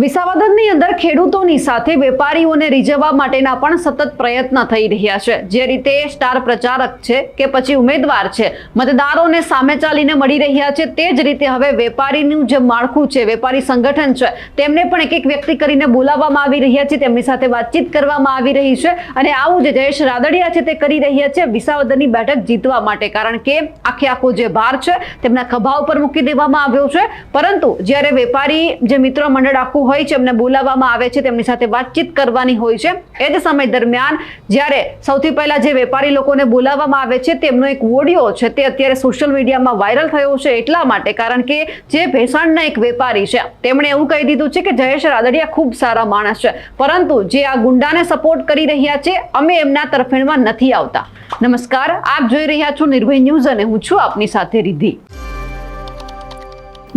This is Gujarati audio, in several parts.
વિસાવદનની અંદર ખેડૂતોની સાથે વેપારીઓને રીઝવવા માટેના પણ સતત પ્રયત્ન થઈ રહ્યા છે. જે રીતે સ્ટાર પ્રચારક છે કે પછી ઉમેદવાર છે, મતદારોને સામે ચાલીને મળી રહ્યા છે, તે જ રીતે હવે વેપારીનું જે માળખું છે, વેપારી સંગઠન છે, તેમને પણ એક એક વ્યક્તિ કરીને બોલાવવામાં આવી રહ્યા છે, તેમની સાથે વાતચીત કરવામાં આવી રહી છે અને આવું જે જયેશ રાદડિયા છે તે કરી રહ્યા છે વિસાવદનની બેઠક જીતવા માટે. કારણ કે આખે આખો જે ભાર છે, તેમના ખભા ઉપર મૂકી દેવામાં આવ્યો છે. પરંતુ જ્યારે વેપારી જે મિત્ર મંડળ આખું હોય છે, એમને બોલાવવામાં આવે છે, તેમની સાથે વાતચીત કરવાની હોય છે. એ જ સમય દરમિયાન જ્યારે સૌથી પહેલા જે વેપારી લોકોને બોલાવવામાં આવે છે, તેમનો એક ઓડિયો છે, તે અત્યારે સોશિયલ મીડિયામાં વાયરલ થયો છે એટલા માટે કારણ કે જે ભેસાણના એક વેપારી છે, તેમણે એવું કહી દીધું છે કે જયેશ રાદડિયા ખૂબ સારા માણસ છે, પરંતુ જે આ ગુંડાને સપોર્ટ કરી રહ્યા છે, અમે એમના તરફેણમાં નથી આવતા. નમસ્કાર, આપ જોઈ રહ્યા છો નિર્ભય ન્યૂઝ અને હું છું આપની સાથે રિદ્ધિ.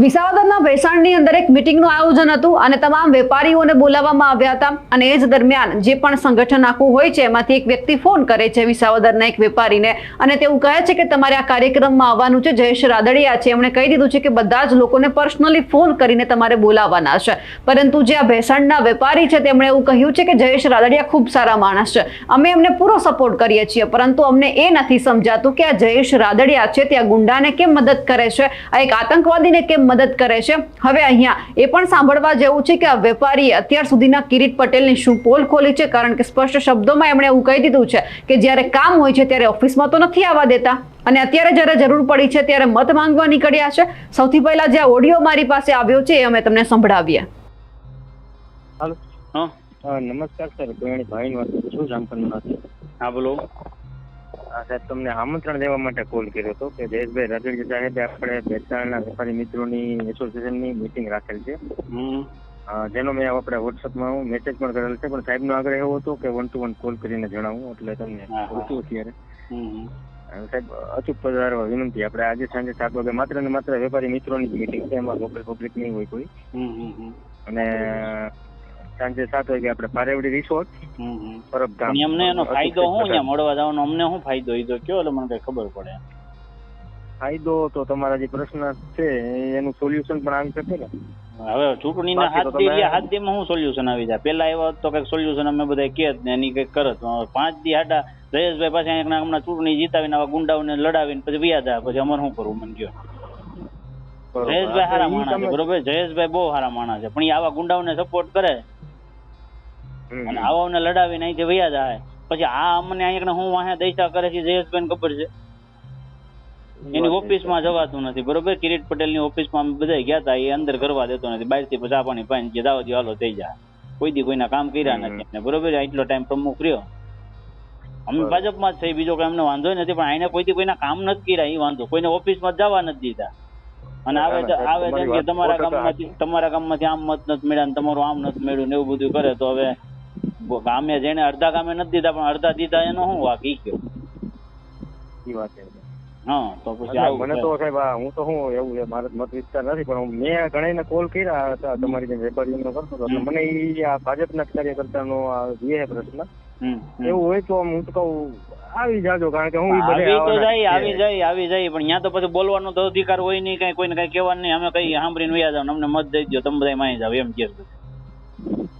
વિસાવદરના ભેસાણની અંદર એક મિટિંગનું આયોજન હતું અને તમામ વેપારીઓને બોલાવવામાં આવ્યા હતા અને એ જ દરમિયાન જે પણ સંગઠન આખું હોય છે, એમાંથી એક વ્યક્તિ ફોન કરે છે વિસાવદરના એક વેપારીને અને તેવું કહે છે કે તમારે આ કાર્યક્રમમાં આવવાનું છે, જયેશ રાદડિયા છે. એમણે કહી દીધું છે કે બધા જ લોકોને પર્સનલી ફોન કરીને તમારે બોલાવવાના છે. પરંતુ જે આ ભેસાણના વેપારી છે, તેમણે એવું કહ્યું છે કે જયેશ રાદડિયા ખૂબ સારા માણસ છે. અમે એમને પૂરો સપોર્ટ કરીએ છીએ, પરંતુ અમને એ નથી સમજાતું કે આ જયેશ રાદડિયા છે, તે આ ગુંડાને કેમ મદદ કરે છે? આ એક આતંકવાદીને કેમ મદદ કરે છે. હવે અહીંયા એ પણ સાંભળવા જેવું છે કે આ વેપારીએ અત્યાર સુધીના કિરીટ પટેલની શું પોલ ખોલી છે? કારણ કે સ્પષ્ટ શબ્દોમાં એમણે એવું કહી દીધું છે કે જ્યારે કામ હોય છે ત્યારે ઓફિસમાં તો નથી આવવા દેતા. અને અત્યારે જ્યારે જરૂર પડી છે ત્યારે મત માંગવા નીકળ્યા છે. સૌથી પહેલા જે ઓડિયો મારી પાસે આવ્યો છે એ અમે તમને સંભળાવીએ. હાલો. હા. હા નમસ્કાર સર. ગોયાણી ભાઈની વાત છું. જામકંડમાંથી હા બોલો. સાહેબ તમને આમંત્રણ દેવા માટે કોલ કર્યો હતો કે જયેશભાઈ રાદડિયા સાહેબે આપણે ભેસાણના વેપારી મિત્રોની એસોસિએશનની મિટિંગ રાખેલ છે. જેનો મેં આપણે વોટ્સઅપમાં હું મેસેજ પણ કરેલ છે. પણ સાહેબનો આગ્રહ એવો હતો કે વન ટુ વન કોલ કરીને જણાવું એટલે તમને. પૂછ્યું અત્યારે. સાહેબ અચૂક પધારવા વિનંતી. આપણે આજે સાંજે સાત વાગે માત્ર ને માત્ર વેપારી મિત્રોની જ મિટિંગ છે. એમાં લોકલ પબ્લિક નહીં હોય કોઈ. અને સાંજે સાત વાગે આપણે પારેવડી રિસોર્ટ પરબધામ પણ એનો ફાયદો શું? અહીંયા મળવા જવાનો અમને શું ફાયદો? એ કયો એટલે મને કઈ ખબર પડે. ફાયદો તો તમારા જે પ્રશ્ન છે એનું સોલ્યુશન પણ આવી શકે ને. હવે ચૂંટણીના હાથ દી હાથ દીમાં શું સોલ્યુશન આવી જાય? પેલા એવા તો કંઈક સોલ્યુશન અમે બધા કે જ ને એની કંઈક કરત પાંચ દી હાટા જયેશભાઈ પાસે હમણાં ચૂંટણી જીતાવીને આવા ગુંડાઓને લડાવીને પછી વ્યાજા પછી અમારે શું કરવું? મને કયો. જયેશભાઈ સારા માણસ છે બરોબર? જયેશભાઈ બહુ સારા માણસ છે. પણ એ આવા ગુંડાઓને સપોર્ટ કરે. અને આવાઓને લડાવીને અહીંથી વયા જાય. પછી આ અમને અહીંયા હું વાહે દૈસા કરે છે જયેશભાઈ ખબર છે? એની ઓફિસમાં જવાતું નથી. બરોબર? કિરીટ પટેલની ઓફિસમાં અમે બધા ગયા હતા એ અંદર કરવા દેતો નથી. બહારથી પછી પાણી પાણી જે દાવો હાલો થઈ જાય કોઈ દી કોઈના કામ કર્યા નથી. એમને બરોબર? આટલો ટાઈમ પ્રમુખ રહ્યો. અમે ભાજપ ભાજપમાં જ થઈ બીજો કઈ અમને વાંધો નથી પણ આને કોઈ કોઈના કામ નથી કર્યા એ વાંધો. કોઈને ઓફિસમાં જવા નથી દીધા. અને આવે આવે તમારી કે તમારા ગામમાંથી તમારા ગામમાંથી આમ મત નથી મળ્યા ને તમારું આમ નથી મળ્યું ને એવું બધું કરે તો હવે ગામે જેને અડધા ગામે નથી દીધા પણ અડધા દીધા એનો શું વાક? ઈ કયો. ઈ વાત હા તો પછી મને તો સાહેબ હું તો હું એવું છે મારો મત વિસ્તાર નથી પણ મેં ઘણાને કોલ કર્યા હતા તમારી જેમ વેપારીઓનો કરતો હતો મને ઈ આ ભાજપના કાર્યકર્તાનો આ જે પ્રશ્ન. એવું હોય તો હું તો કહું આવી જાજો કારણ કે હું આવી તો જાય આવી જાય આવી જાય પણ ત્યાં તો પછી બોલવાનો તો અધિકાર હોય નહીં કઈ કોઈને કઈ કહેવાનું નહીં અમે કઈ સાંભળીને વયા જાવ અમને મત દઈ દો તમે બધા માય જાવ એમ કે.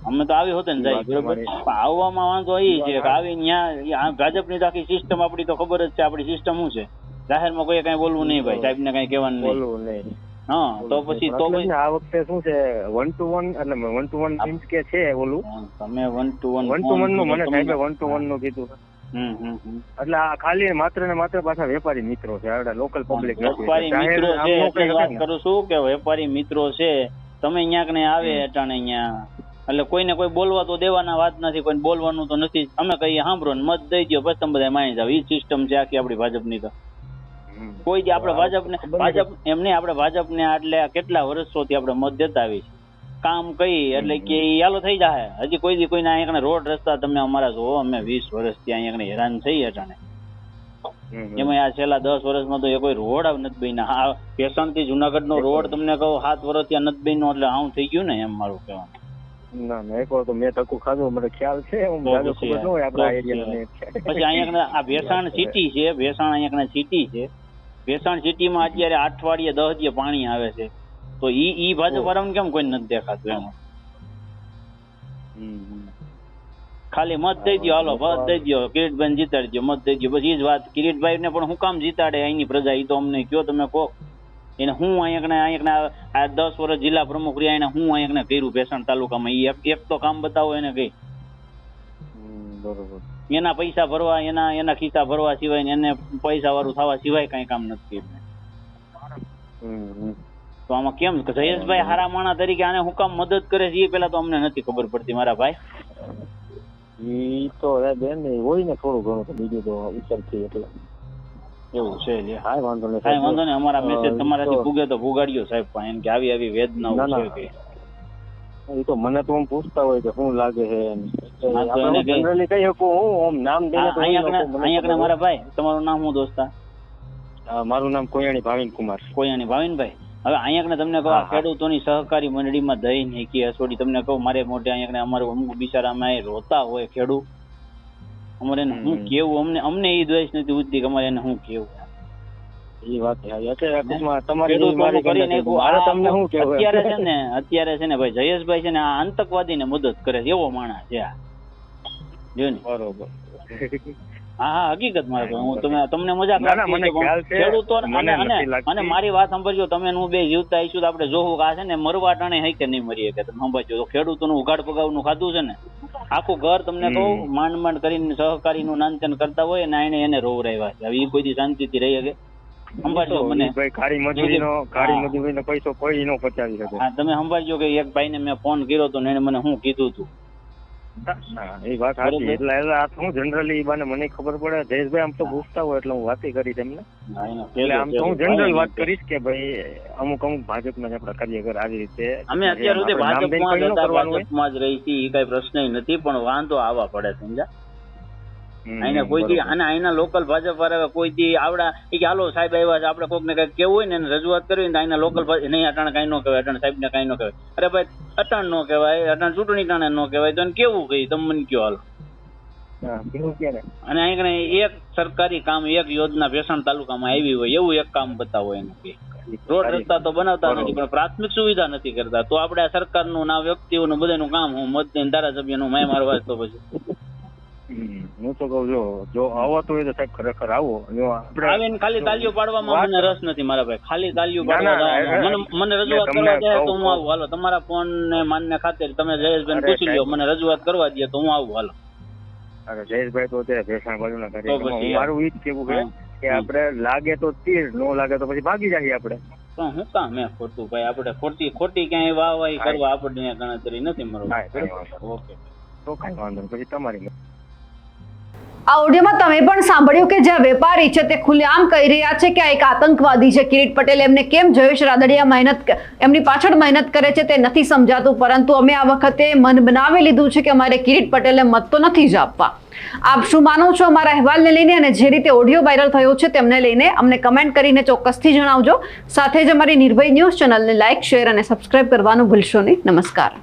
અમે તો આવી હોતે ને જાય બરોબર આવવામાં વાંધો એ છે કે આવી ત્યાં ભાજપની તો આખી સિસ્ટમ આપણી તો ખબર જ છે આપણી સિસ્ટમ શું છે? જાહેરમાં કોઈ કઈ બોલવું નહીં ભાઈ સાહેબ ને કઈ કહેવાનું નહીં. બોલવું નહીં. હા તો પછી તો આ વખતે શું છે વન ટુ વન એટલે વન ટુ વન મીન્સ કે છે ઓલું તમે one two one one two વનનું મને સાહેબે વન ટુ વનનું કીધું. હમ હમ હમ. એટલે આ ખાલી માત્ર ને માત્ર પાછા વેપારી મિત્રો છે લોકલ પબ્લિક વેપારી મિત્રો છે એટલે વાત કરું છું કે વેપારી મિત્રો છે તમે અહીંયા કઈ આવે અટાણે અહીંયા એટલે કોઈને કોઈ બોલવા તો દેવાના વાત નથી કોઈ બોલવાનું તો નથી. અમે કહીએ સાંભળો ને મત દઈ દો પછી તમે બધા માની જાવ એ સિસ્ટમ છે આખી આપણી ભાજપની તો. કોઈ દી આપણે ભાજપને. ભાજપ એમને આપણે ભાજપને આટલે કેટલા વર્ષોથી આપણે મત દેતા આવી છે. કામ કઈ એટલે કે યાલો થઈ જાય હજી કોઈ દી કોઈના અહીંયા રોડ રસ્તા તમે અમારા જોવો અમે વીસ વર્ષથી અહીંયા હેરાન થઈ અટાણે એમાં આ છેલ્લા દસ વર્ષમાં તો એ કોઈ રોડ આવ નથી બન્યા. આ પેશનથી જુનાગઢ નો રોડ તમને કહું સાત વર્ષ ત્યાં નથી બન્યો એટલે આવું થઈ ગયું ને એમ મારું કહેવાનું. ના ના એક વાર તો મેં ધક્કું ખાધું મને ખ્યાલ છે હું જાજો ખબર ન હોય આપણા એરિયાને પછી અહીંયા આ ભેસાણ સિટી છે ભેસાણ અહીંયા સિટી છે. ભેસાણ સિટીમાં અત્યારે અઠવાડિયે દસ દિવસે પાણી આવે છે. તો ઈ ઈ ભાજપ વાળાને કેમ કોઈ નથી દેખાતું એમ. ખાલી મત દઈ દો હાલો મત દઈ દો કિરીટભાઈ જીતાડી દો મત દઈ દો બસ એ જ વાત. કિરીટભાઈ ને પણ હું કામ જીતાડે અહીંની પ્રજા એ તો અમને કયો તમે કહો. એને હું અહીંયા અહીંયા આ દસ વર્ષ જિલ્લા પ્રમુખ રહ્યા એને હું અહીંયા કર્યું ભેસણ તાલુકામાં. એ એક તો કામ બતાવો એને કઈ. બરોબર. એના પૈસા ભરવા એના એના ખિસ્સા ભરવા સિવાય એને પૈસા વાળું થવા સિવાય કઈ કામ નથી. તો આમાં કેમ? જયેશભાઈ હારા માણા તરીકે આને હું કામ મદદ કરે છે એ પેલા તો અમને નથી ખબર પડતી મારા ભાઈ. ઈ તો બેન હોય ને થોડું ઘણું બીજું તો ઉછળથી એટલે. એવું છે એટલે કાંઈ વાંધો નહીં સાહેબ. વાંધો નહીં. અમારા મેસેજ તમારાથી ભૂગે તો ભૂગાડ્યો સાહેબ પણ એમ કે આવી આવી વેદનાઓ છે કે. એ તો મને તો આમ પૂછતા હોય કે શું લાગે છે હા, કઈ- કહી શકું હું આમ નામ દઈને અહીંયા મારા ભાઈ? તમારું નામ હું દોસ્તા મારું નામ કોયાણી ભાવિન કુમાર કોયાની ભાવિનભાઈ? હવે અહીંયા તમને કહું હા, હા. ખેડૂતોની સહકારી મંડળીમાં દહીં નહીં કે હસોડી તમને કહું મારે મોટે અહીંયા અમારું અમુક બિચારામાં એ રોતા હોય ખેડૂત. અમારે એને શું કેવું? અમને અમને એ દ્વેષ નથી ઉઠતી કે અમારે એને શું કેવું? એ વાત અત્યારે છે. ને અત્યારે છે ને ભાઈ જયેશભાઈ છે ને આ આતંકવાદીને મદદ કરે છે એવો માણસ છે જો ને? બરોબર. હા હા હકીકતમાં હું તમે તમને મજાક ના, ના, છે. ખેડૂતો અને મારી વાત સાંભળજો તમે હું બે જીવતા આવીશું તો આપણે જોવું કે આ છે ને મરવા ટાણે હઈ કે નહીં મરીએ કે તમે સાંભળજો. તો ખેડૂતોનું ઉઘાડ પગાવનું ખાધું છે ને આખું ઘર તમને કહું માંડ માંડ કરીને સહકારી નું નાનચન કરતા હોય ને એને એને રોવરાવ્યા છે. હવે એ કોઈ દી શાંતિથી રહી શકે? સંભાળજો મને. કાળી મજૂરી નો કાળી મજૂરી નો પૈસો કોઈ નો પચાવી શકે. હા તમે સંભાળજો કે એક ભાઈને મેં ફોન કર્યો તો ને એને મને શું કીધું ના, એ વાત સાચી. એટલે એટલે હું જનરલી બાને મને ખબર પડે? જયેશભાઈ આમ તો પૂછતા હોય એટલે હું વાતે કરી તેમને એટલે આમ તો હું જનરલ વાત કરીશ કે ભાઈ અમુક અમુક ભાજપના ના આપણા કાર્યકર આવી રીતે અમે અત્યાર સુધી ભાજપમાં જ રહી છીએ એ કઈ પ્રશ્ન નથી પણ વાંધો આવવા પડે સમજા હમ, કોઈ દી. અને આઈના લોકલ ભાજપ વાળા કોઈ દી આવડા એ કે હાલો સાહેબ આવ્યા છે. આપણે કોકને કંઈક કેવું હોય ને એને રજૂઆત કરવી ને આઈના લોકલ નહીં અટાણ કઈ નો કહેવાય અટાણ સાહેબ ને કઈ નો કહેવાય. અરે ભાઈ અટાણ નો કહેવાય અટાણ ચૂંટણી ટાણે નો કહેવાય તો એને કેવું કહી તમે મને કયો હાલો? ને અને અહીં એક સરકારી કામ એક યોજના ભેસાણ તાલુકામાં આવી હોય એવું એક કામ બતાવો એને કે. રોડ રસ્તા તો બનાવતા નથી પણ પ્રાથમિક સુવિધા નથી કરતા. તો આપણે આ સરકારનું ના વ્યક્તિઓનું બધાનું કામ હું મત ધારાસભ્યનું મેં મારવા તો પછી. હું તો કહું જો જો આવો તો તો સાહેબ ખરેખર આવો. જો આપણે આવીને ખાલી તાલીઓ પાડવામાં મને રસ નથી મારા ભાઈ. ખાલી તાલીઓ ના, ના, પાડવા ના, જવામાં. મને રજૂઆત કરવા દે તો હું આવું. હાલો તમારા ફોન ને માનને ખાતર તમે જયેશભાઈ પૂછી લ્યો. મને રજૂઆત કરવા દે તો હું આવું. હાલો. અરે જયેશભાઈ તો અત્યારે ભેસાણ બાજુના તો કાર્યક્રમમાં મારું ઈ જ કેવું છે કે આપણે લાગે તો તીર નો લાગે તો પછી ભાગી જઈએ આપણે. પણ હું કામ મેં ખોટું ભાઈ આપણે ખોટી ખોટી ક્યાંય વાહ કરવા આપણને ગણતરી નથી મારો. ઓકે. તો કઈ વાંધો પછી તમારી આ ઓડિયોમાં તમે પણ સાંભળ્યું કે જે વેપારી છે તે ખુલ્લેઆમ કહી રહ્યા છે કે આ એક આતંકવાદી છે. કિરીટ પટેલ એમને કેમ જયેશ રાદડિયા મહેનત એમની પાછળ મહેનત કરે છે તે નથી સમજાતું, પરંતુ અમે આ વખતે મન બનાવી લીધું છે કે અમારે કિરીટ પટેલને મત તો નથી જ આપવા. આપ શું માનો છો? અમારા અહેવાલને લઈને અને જે રીતે ઓડિયો વાયરલ થયો છે તેમને લઈને અમને કમેન્ટ કરીને ચોક્કસથી જણાવજો. સાથે જ અમારી નિર્ભય ન્યૂઝ ચેનલને લાઇક શેર અને સબસ્ક્રાઇબ કરવાનું ભૂલશો નહીં. નમસ્કાર.